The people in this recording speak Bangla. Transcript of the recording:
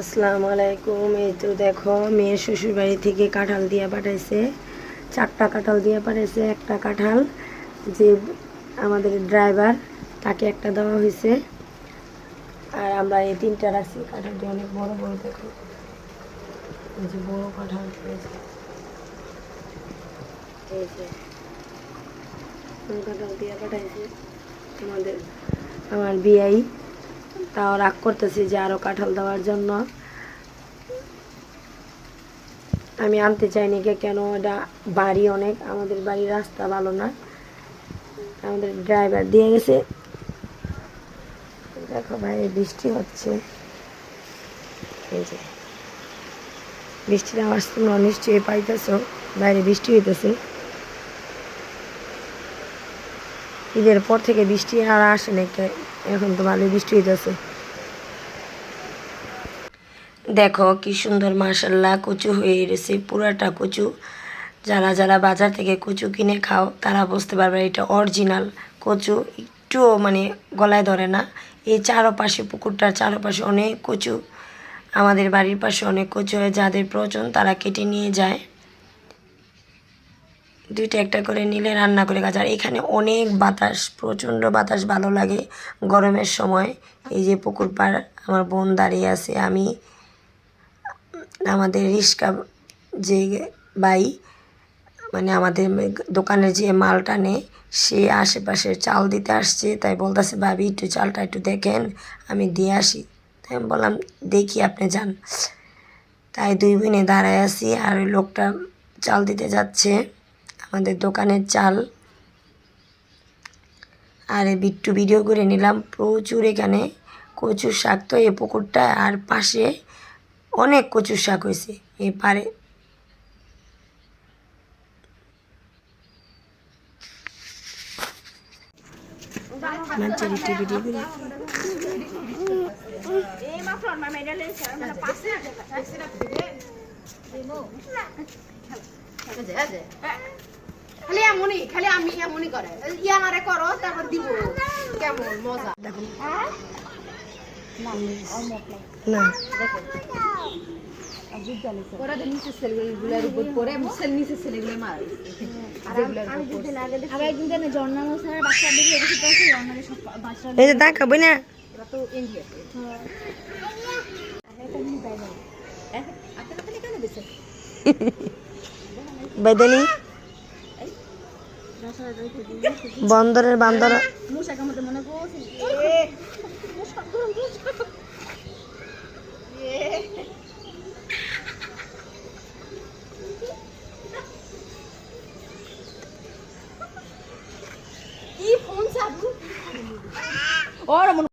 আসসালামু আলাইকুম। এই তো দেখো, মেয়ের শ্বশুরবাড়ি থেকে কাঁঠাল দিয়ে পাঠাইছে। চারটা কাঁঠাল দিয়ে পাঠাইছে, একটা কাঁঠাল। যে আমাদের ড্রাইভার, তাকে একটা দেওয়া হয়েছে আর আমরা এই তিনটা রাখছি। কাঁঠালটি অনেক বড় বড়, দেখো। এই যে বড় কাঁঠাল কাঁঠাল দিয়ে পাঠাইছে আমাদের, আমার বিয়াই তাও রাগ করতেছি যে আরও কাঁঠাল দেওয়ার জন্য। আমি আনতে চাইনি কে কেন, এটা বাড়ি অনেক, আমাদের বাড়ির রাস্তা ভালো না। আমাদের ড্রাইভার দিয়ে গেছে। দেখো ভাই, বৃষ্টি হচ্ছে। এই যে, বৃষ্টির আওয়াজ তোমরা নিশ্চয়ই পাইতেছ। বাইরে বৃষ্টি হইতেছে। ঈদের পর থেকে বৃষ্টি আর আসে না এখন তো ভালোই বৃষ্টি হইতেছে। দেখো কি সুন্দর মাসাল্লাহ কচু হয়ে গেছে, পুরাটা কচু। যারা যারা বাজার থেকে কচু কিনে খাও, তারা বুঝতে পারবে এটা অরিজিনাল কচু। একটুও মানে গলায় ধরে না, এই চারপাশে পুকুরটার চারপাশে অনেক কচু। আমাদের বাড়ির পাশে অনেক কচু হয়, যাদের প্রয়োজন তারা কেটে নিয়ে যায়। দুইটা একটা করে নিলে রান্না করে যায়। আর এখানে অনেক বাতাস, প্রচণ্ড বাতাস ভালো লাগে গরমের সময়। এই যে পুকুর পাড়, আমার বোন দাঁড়িয়ে আছে, আমি, আমাদের রিক্সা যে বাই মানে আমাদের দোকানের যে মালটা নেই সে আশেপাশে চাল দিতে আসছে, তাই বলতেছে, ভাবি, একটু চালটা একটু দেখেন, আমি দিয়ে আসি। তাই আমি বললাম, দেখি আপনি যান। তাই দুই বোনে দাঁড়ায় আছি, আর ওই লোকটা চাল দিতে যাচ্ছে। আমাদের দোকানের চাল। আর এই বিট্টু ভিডিও করে নিলাম। প্রচুর এখানে কচুর শাক তো এই পুকুরটা আর পাশে অনেক কচুর শাক হয়েছে। এই পারে খালি এমনই খালি আমি এমনই করে ইয়া মারে করো তারপর দিব কেমন মজা দেখো না ওরা তো নিচে ছেলেগুলোর উপর পরে মুসেল নিচে ছেলেগুলো মার আমি দুদিন আগে আগে একদিন জানে ঝর্ণা মশার বাচ্চা দেখে দেখি তো আছে ঝর্ণারে সব বাচ্চা এই যে দেখাবো না ওরা তো ইন্ডিয়াতে আপনারা কেন বেছে বেদানি বন্দরের বান্দর। ওর